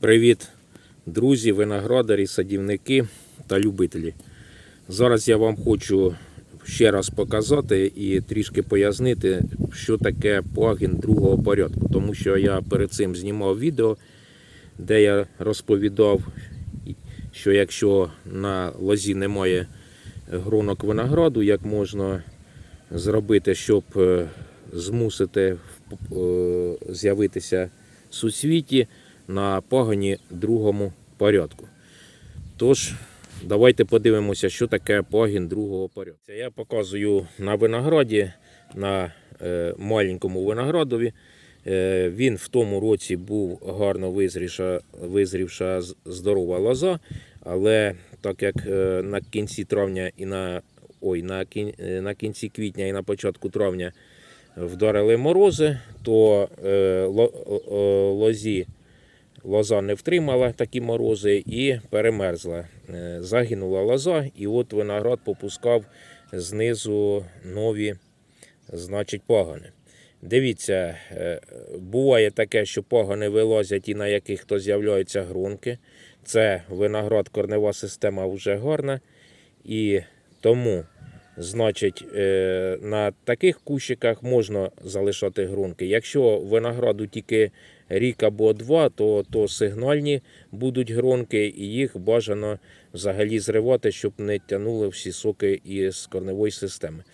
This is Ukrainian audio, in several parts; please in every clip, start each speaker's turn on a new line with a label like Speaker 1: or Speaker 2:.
Speaker 1: Привіт, друзі, виноградарі, садівники та любителі. Зараз я вам хочу ще раз показати і трішки пояснити, що таке пагін другого порядку. Тому що я перед цим знімав відео, де я розповідав, що якщо на лозі немає гронок винограду, як можна зробити, щоб е, змусити е, з'явитися суцвіті на пагоні другому порядку. Тож, давайте подивимося, що таке пагін другого порядку. Я показую на винограді, на е, маленькому виноградові. Е, він в тому році був гарно визрівша, визрівша здорова лоза, але так як е, на кінці травня і на, ой, на, кін, е, на кінці квітня і на початку травня вдарили морози, то е, ло, о, лозі лоза не втримала такі морози і перемерзла. Е, Загинула лоза, і от виноград попускав знизу нові, значить, пагани. Дивіться, е, буває таке, що пагани вилазять і на яких то з'являються гронки. Це виноград, корнева система вже гарна. І тому, значить, е, на таких кущиках можна залишати грунки. Якщо винограду тільки рік або два, то, то сигнальні будуть гронки, і їх бажано взагалі зривати, щоб не тягнули всі соки із корневої системи.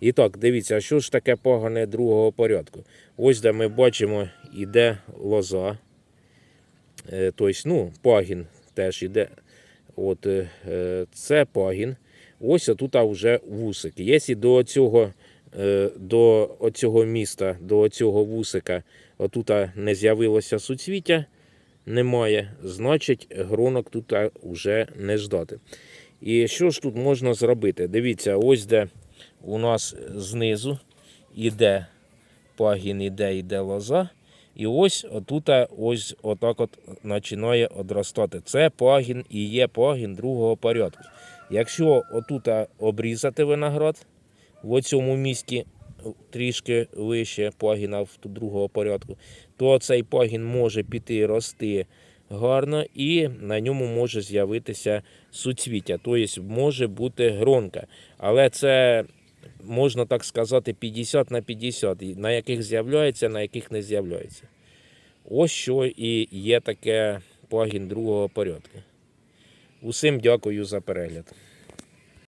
Speaker 1: І так, дивіться, що ж таке пагане другого порядку? Ось де ми бачимо, іде лоза. Е, Тобто, ну, пагін теж іде. От, е, це пагін. Ось тут вже вусик. Якщо до цього, е, до оцього міста, до цього вусика, отут не з'явилося суцвіття, немає, значить гронок тут вже не ждати. І що ж тут можна зробити? Дивіться, ось де у нас знизу іде пагін, іде, іде лоза. І ось отут ось отак от починає одростати. Це пагін і є пагін другого порядку. Якщо отут обрізати виноград в цьому місці трішки вище пагіна другого порядку, то цей пагін може піти рости гарно і на ньому може з'явитися суцвіття, тобто може бути гронка. Але це можна так сказати 50 на 50, на яких з'являється, на яких не з'являється. Ось що і є таке пагін другого порядку. Усім дякую за перегляд.